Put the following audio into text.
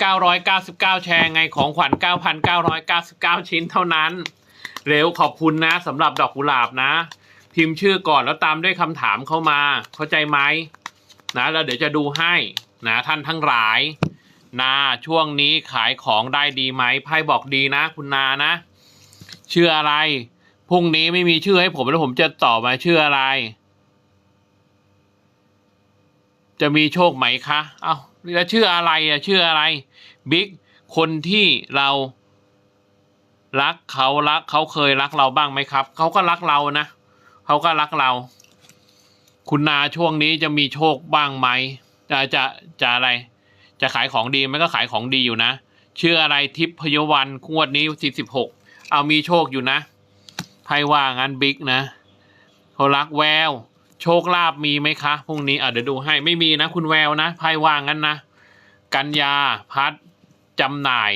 999 แชร์ไงของขวัญ 9,999 ชิ้นเท่านั้น เร็วขอบคุณนะสำหรับดอกกุหลาบนะ พิมพ์ชื่อก่อนแล้วตามด้วยคำถามเข้ามา เข้าใจไหมนะแล้วเดี๋ยวจะดูให้นะท่านทั้งหลายนาช่วงนี้ขายของได้ดีไหมไพ่บอกดีนะ คุณนานะชื่ออะไรพรุ่งนี้ไม่มีชื่อให้ผมแล้วผมจะตอบมาชื่ออะไร จะมีโชคไหมคะเอา้าแล้วชื่ออะไรอะชื่ออะไรบิ๊กคนที่เรา รักเขารักเขาเคยรักเราบ้างไหมครับเขาก็รักเรานะเขาก็รักเรา คุณนาช่วงนี้จะมีโชคบ้างไหมจะจะจะอะไร จะขายของดีมันก็ขายของดีอยู่นะชื่ออะไรทิพยวันงวดนี้สี่สิบหกเอามีโชคอยู่นะไพ่ว่างั้นบิ๊กนะเขารักแวว โชคลาภมีไหมคะพรุ่งนี้อะเดี๋ยวดูให้ไม่มีนะ คุณแววนะไพ่วางั้นนะ กัญญาพัดจำหน่าย